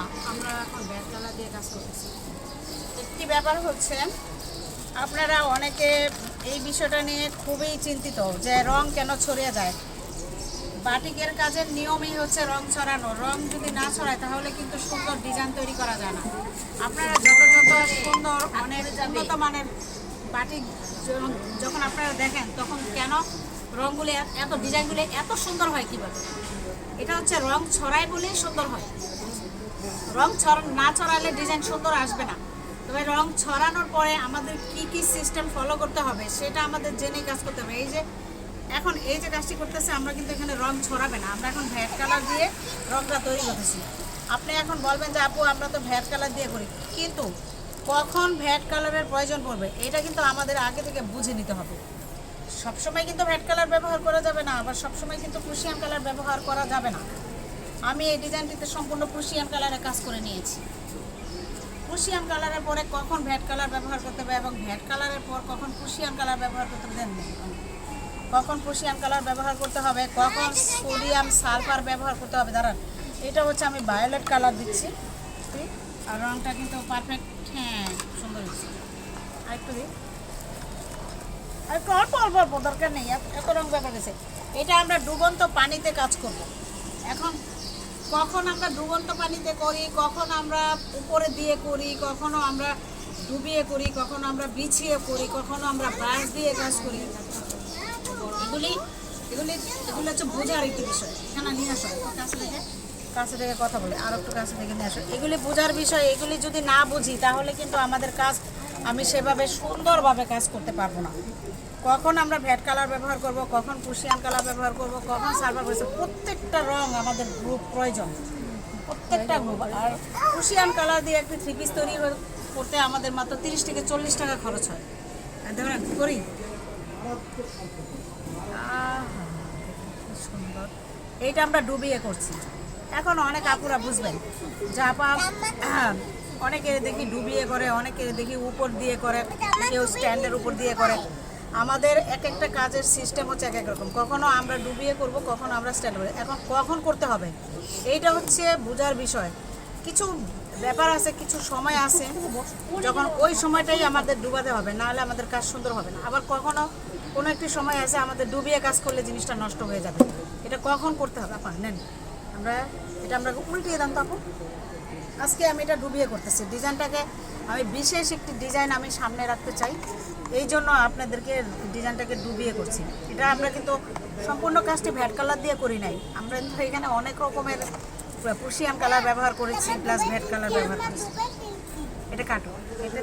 আমরা এখন কালার দিয়ে কাজ করতেছি। একটি ব্যাপার হচ্ছে, আপনারা অনেকে এই বিষয়টা নিয়ে খুবই চিন্তিত যে রং কেন ছড়িয়ে যায়। বাটিকের কাজের নিয়মই হচ্ছে রং ছড়ানো। রং যদি না ছড়ায়, তাহলে কিন্তু সুন্দর ডিজাইন তৈরি করা যায় না। আপনারা যত যত সুন্দর অনেক উন্নত মানের বাটিক যখন- আপনারা দেখেন, তখন কেন রঙগুলি এত ডিজাইনগুলি এত সুন্দর হয় কীভাবে? এটা হচ্ছে রং ছড়ায় বলেই সুন্দর হয়। রং না ছড়ালে ডিজাইন সুন্দর আসবে না। তবে রং ছড়ানোর পরে আমাদের কি কি সিস্টেম ফলো করতে হবে সেটা আমাদের জেনে কাজ করতে হবে। এই যে, এখন এই যে কাজটি করতেছে, আমরা কিন্তু এখানে রং ছড়াবে না। আমরা এখন ভ্যাট কালার দিয়ে রংটা তৈরি করতেছি। আপনি এখন বলবেন যে, আপু, আমরা তো ভ্যাট কালার দিয়ে করি। কিন্তু কখন ভ্যাট কালারের প্রয়োজন পড়বে, এটা কিন্তু আমাদের আগে থেকে বুঝে নিতে হবে। সবসময় কিন্তু ভ্যাট কালার ব্যবহার করা যাবে না, আবার সবসময় কিন্তু ক্রুশিয়ান কালার ব্যবহার করা যাবে না। আমি এই ডিজাইনটিতে সম্পূর্ণ ক্রুশিয়ান কালারে কাজ করে নিয়েছি। ক্রুশিয়ান কালারের পরে কখন ভ্যাট কালার ব্যবহার করতে হবে এবং ভ্যাট কালারের পর কখন ক্রুশিয়ান কালার ব্যবহার করতে হবে কখন ক্রুশিয়ান কালার ব্যবহার করতে হবে, কখন সোডিয়াম সালফার ব্যবহার করতে হবে, দাঁড়ান। এটা হচ্ছে আমি ভায়োলেট কালার দিচ্ছি? আর রংটা কিন্তু পারফেক্ট হ্যাঁ সুন্দর হচ্ছে আর একটু দিই। আর একটু অল্প অল্প অল্প, দরকার নেই, এত- এত রং ব্যাপার গেছে এটা আমরা ডুবন্ত পানিতে কাজ করব। এখন কখন আমরা ডুবন্ত পানিতে করি, কখন আমরা উপরে দিয়ে করি, কখনো আমরা ডুবিয়ে করি, কখনো আমরা বিছিয়ে করি, কখনো আমরা ব্রাশ দিয়ে কাজ করি। এগুলি এগুলি, এগুলো হচ্ছে বোঝার একটি বিষয়। এখানে নিয়ে আসো কাছে থেকে কাছে থেকে কথা বলে, আর একটু কাছে থেকে নিয়ে আসো। এগুলি বোঝার বিষয়, এগুলি যদি না বুঝি, তাহলে কিন্তু আমাদের কাজ, আমি সেভাবে সুন্দরভাবে কাজ করতে পারব না। কখন আমরা ভ্যাট কালার ব্যবহার করব কখন কুশিয়ান কালার ব্যবহার করব কখন সার্ভার করছে প্রত্যেকটা রং আমাদের গ্রুপ প্রয়োজন। প্রত্যেকটা গ্রুপ আর কুশিয়ান কালার দিয়ে একটি থ্রি পিস তৈরি করতে আমাদের মাত্র তিরিশ থেকে চল্লিশ টাকা খরচ হয়। দেখুন করি? সুন্দর। এইটা আমরা ডুবিয়ে করছি। এখন অনেক আপুরা বুঝবেন আহ, অনেকে দেখি ডুবিয়ে করে অনেকে দেখি উপর দিয়ে করে কেউ স্ট্যান্ডের উপর দিয়ে করে। আমাদের এক একটা কাজের সিস্টেম হচ্ছে এক এক রকম। কখনো আমরা ডুবিয়ে করব, কখনো আমরা স্ট্যান্ড করে এখন কখন করতে হবে? এইটা হচ্ছে বোঝার বিষয়। কিছু ব্যাপার আছে, কিছু সময় আছে। যখন ওই সময়টাই আমাদের ডুবাতে হবে, নাহলে আমাদের কাজ সুন্দর হবে না। আবার কখনো কোনো একটি সময় আছে, আমাদের ডুবিয়ে কাজ করলে জিনিসটা নষ্ট হয়ে যাবে। এটা কখন করতে হবে? আপা, নেন। আমরা, এটা আমরা উল্টিয়ে দাম তো আপু। আজকে আমি এটা ডুবিয়ে করতেছি। ডিজাইনটাকে, আমি বিশেষ একটি ডিজাইন আমি সামনে রাখতে চাই। এই জন্য আপনাদেরকে ডিজাইনটাকে ডুবিয়ে করছি। এটা আমরা কিন্তু সম্পূর্ণ কাজটি ভ্যাট কালার দিয়ে করি নাই। আমরা এখানে অনেক রকমের পুশিয়ান কালার ব্যবহার করেছি প্লাস ভ্যাট কালার ব্যবহার করেছি। এটা কাটো, এটা